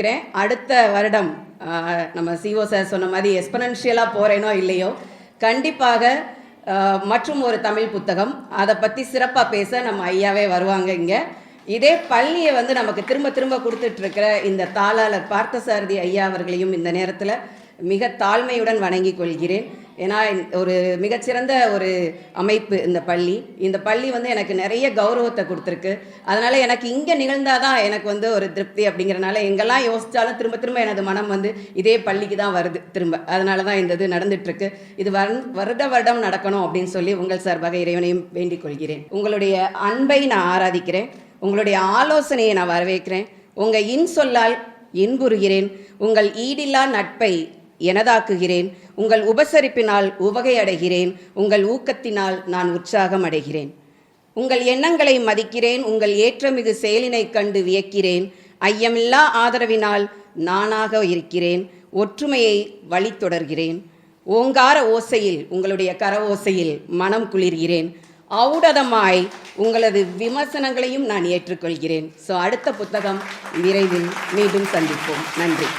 நினைக்கிறேன். அடுத்த வருடம் நம்ம சிஓ சார் சொன்ன மாதிரி எக்ஸ்பனன்ஷியலாக போகிறேனோ இல்லையோ கண்டிப்பாக மற்றும் ஒரு தமிழ் புத்தகம். அதை பற்றி சிறப்பாக பேச நம்ம ஐயாவே வருவாங்க இங்கே. இதே பள்ளியை வந்து நமக்கு திரும்ப திரும்ப கொடுத்துட்ருக்கிற இந்த தாளாளர் பார்த்தசாரதி ஐயா அவர்களையும் இந்த நேரத்தில் மிக தாழ்மையுடன் வணங்கிக் கொள்கிறேன். ஏன்னா ஒரு மிகச்சிறந்த ஒரு அமைப்பு இந்த பள்ளி. இந்த பள்ளி வந்து எனக்கு நிறைய கௌரவத்தை கொடுத்துருக்கு. அதனால் எனக்கு இங்கே நிகழ்ந்தாதான் எனக்கு வந்து ஒரு திருப்தி அப்படிங்கிறனால எங்கெல்லாம் யோசித்தாலும் திரும்ப திரும்ப எனது மனம் வந்து இதே பள்ளிக்கு தான் வருது திரும்ப. அதனால தான் இந்த இது நடந்துட்டுருக்கு. இது வரு வருட வருடம் நடக்கணும் அப்படின்னு சொல்லி உங்கள் சார்பாக இறைவனையும் வேண்டிக் கொள்கிறேன். உங்களுடைய அன்பை நான் ஆராதிக்கிறேன். உங்களுடைய ஆலோசனையை நான் வரவேற்கிறேன். உங்கள் இன் சொல்லால் இன்புறுகிறேன். உங்கள் ஈடில்லா நட்பை எனதாக்குகிறேன். உங்கள் உபசரிப்பினால் உவகை அடைகிறேன் உங்கள் ஊக்கத்தினால் நான் உற்சாகம் அடைகிறேன். உங்கள் எண்ணங்களை மதிக்கிறேன் உங்கள் ஏற்றமிகு செயலினைக் கண்டு வியக்கிறேன். ஐயமில்லா ஆதரவினால் நானாக இருக்கிறேன் ஒற்றுமையை வழி தொடர்கிறேன். ஓங்கார ஓசையில் உங்களுடைய கர ஓசையில் மனம் குளிர்கிறேன். ஔடதமாய் உங்களது விமர்சனங்களையும் நான் ஏற்றுக்கொள்கிறேன். ஸோ அடுத்த புத்தகம் விரைவில் மீண்டும் சந்திப்போம். நன்றி.